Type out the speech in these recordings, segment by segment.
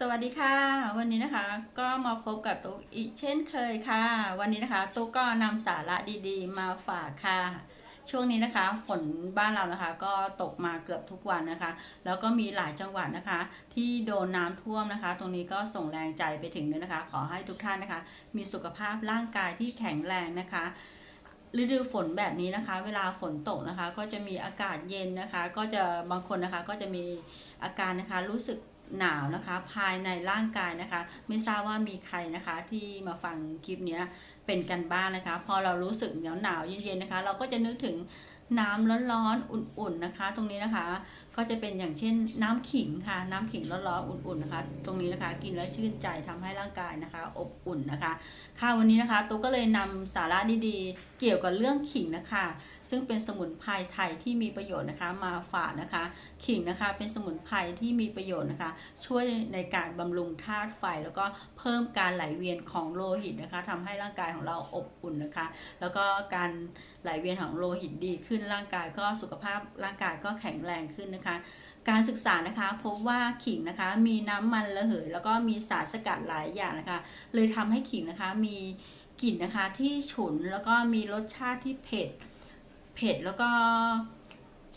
สวัสดีค่ะ วันนี้นะคะก็มาพบกับตุ๊กอีกเช่นเคยค่ะ วันนี้นะคะตุ๊กก็นำสาระดีๆ มาฝากค่ะ ช่วงนี้นะคะฝนบ้านเรานะคะ ก็ตกมาเกือบทุกวันนะคะ แล้วก็มีหลายจังหวัดนะคะ ที่โดนน้ำท่วมนะคะ ตรงนี้ก็ส่งแรงใจไปถึงด้วยนะคะ ขอให้ทุกท่านนะคะ มีสุขภาพร่างกายที่แข็งแรงนะคะฤดูฝนแบบนี้นะคะ เวลาฝนตกนะคะ ก็จะมีอากาศเย็นนะคะ ก็จะบางคนนะคะก็จะมีอาการนะคะรู้สึก หนาวนะคะ ภายในร่างกายนะคะ ไม่ทราบว่ามีใครนะคะที่มาฟังคลิปนี้เป็นกันบ้างนะคะ พอเรารู้สึกหนาวหนาวๆเย็นๆนะคะ เราก็จะนึกถึงน้ำร้อนๆ อุ่นๆนะคะ ตรงนี้นะคะ ก็จะเป็นอย่างเช่นน้ำขิงค่ะ น้ำขิงร้อนๆอุ่นๆนะคะ ตรงนี้นะคะกินแล้วชื่นใจทำให้ร่างกายนะคะ อบอุ่นนะคะค่ะวันนี้นะคะตุ๊กก็เลยนำสาระดีๆ เกี่ยวกับเรื่องขิงนะคะ ซึ่งเป็นสมุนไพรไทยที่มีประโยชน์นะคะมาฝากนะคะ ขิงนะคะเป็นสมุนไพรที่มีประโยชน์นะคะ ช่วยในการบำรุงธาตุไฟ แล้วก็เพิ่มการไหลเวียนของโลหิตนะคะทำให้ร่างกายของเราอบอุ่นนะคะ แล้วก็การไหลเวียนของโลหิตดีขึ้นร่างกายก็สุขภาพร่างกายก็แข็งแรงขึ้นนะคะการศึกษานะคะพบว่าขิงนะคะมีน้ำมันระเหย แล้วก็มีสารสกัดหลายอย่างนะคะ เลยทำให้ขิงนะคะมีกลิ่นนะคะที่ฉุนแล้วก็มีรสชาติที่เผ็ดเผ็ดแล้วก็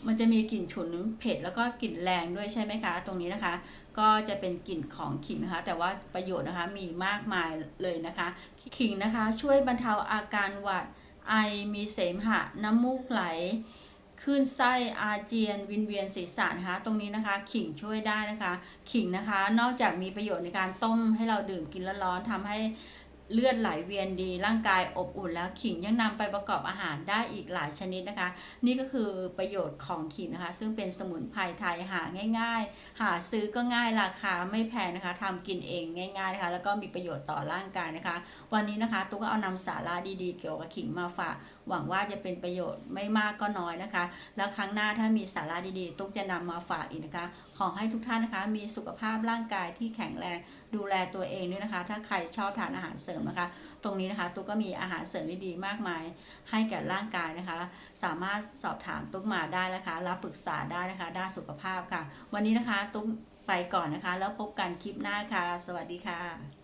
มันจะมีกลิ่นฉุนเผ็ดแล้วก็กลิ่นแรงด้วยใช่ไหมคะ ตรงนี้นะคะ ก็จะเป็นกลิ่นของขิงนะคะ แต่ว่าประโยชน์นะคะมีมากมายเลยนะคะ ขิงนะคะ ช่วยบรรเทาอาการหวัดไอมีเสมหะน้ำมูกไหล คลื่นไส้อาเจียน วินเวียนศีรษะนะคะ ตรงนี้นะคะ ขิงช่วยได้นะคะ ขิงนะคะ นอกจากมีประโยชน์ในการต้มให้เราดื่มกินแล้วร้อนทำให้ เลือดไหลเวียนดี ร่างกายอบอุ่นแล้วขิงยังนำไปประกอบอาหารได้อีกหลายชนิดนะคะ นี่ก็คือประโยชน์ของขิงนะคะ ซึ่งเป็นสมุนไพรไทยหาง่าย ๆ หาซื้อก็ง่ายราคาไม่แพงนะคะทำกินเองง่ายๆนะคะแล้วก็มีประโยชน์ต่อร่างกายนะคะ วันนี้นะคะตุ๊กก็เอานำสาระดีๆ เกี่ยวกับขิงมาฝากหวังว่าจะเป็นประโยชน์ไม่มากก็น้อยนะคะ แล้วครั้งหน้าถ้ามีสาระดีๆ ตุ๊กจะนำมาฝากอีกนะคะ ขอให้ทุกท่านนะคะ มีสุขภาพร่างกายที่แข็งแรงดูแลตัวเองด้วยนะคะ ถ้าใครชอบทานอาหารเสริมนะคะ ตรงนี้นะคะตุ๊กก็มีอาหารเสริมดีๆมากมาย ให้แก่ร่างกายนะคะ สามารถสอบถามตุ๊กมาได้นะคะ รับปรึกษาได้นะคะ ด้านสุขภาพค่ะ วันนี้นะคะตุ๊กไปก่อนนะคะ แล้วพบกันคลิปหน้าค่ะ สวัสดีค่ะ